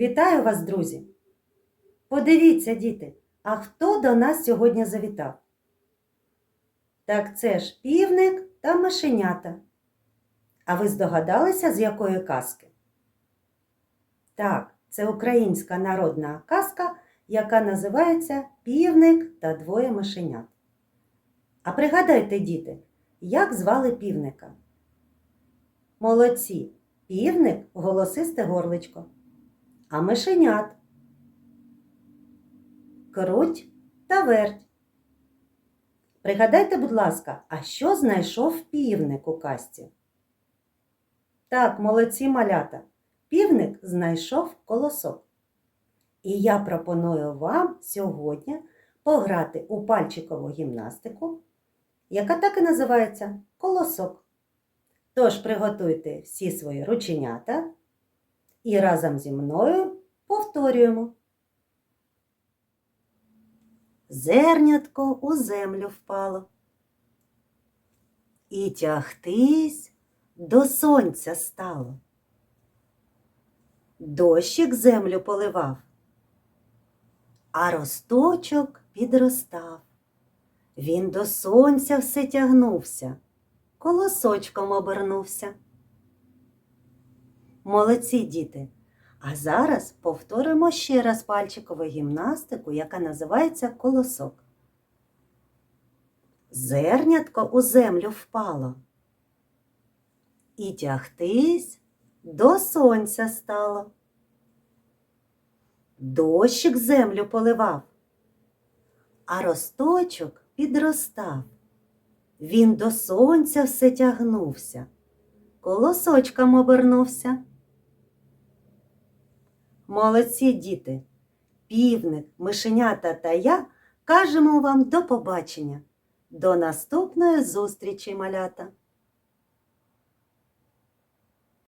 Вітаю вас, друзі! Подивіться, діти, а хто до нас сьогодні завітав? Так це ж півник та мишенята. А ви здогадалися, з якої казки? Так, це українська народна казка, яка називається Півник та двоє мишенят. А пригадайте, діти, як звали півника? Молодці! Півник голосисте горличко. А мишенят круть та верть. Пригадайте, будь ласка, а що знайшов півник у казці? Так, молодці малята. Півник знайшов колосок. І я пропоную вам сьогодні пограти у пальчикову гімнастику, яка так і називається колосок. Тож приготуйте всі свої рученята і разом зі мною повторюємо. Зернятко у землю впало. І тягтись до сонця стало. Дощик землю поливав, а росточок підростав. Він до сонця все тягнувся, колосочком обернувся. Молодці діти! А зараз повторимо ще раз пальчикову гімнастику, яка називається колосок. Зернятко у землю впало. І тягтись до сонця стало. Дощик землю поливав, а росточок підростав. Він до сонця все тягнувся, колосочком обернувся. Молодці діти, півник, мишенята та я кажемо вам до побачення. До наступної зустрічі, малята!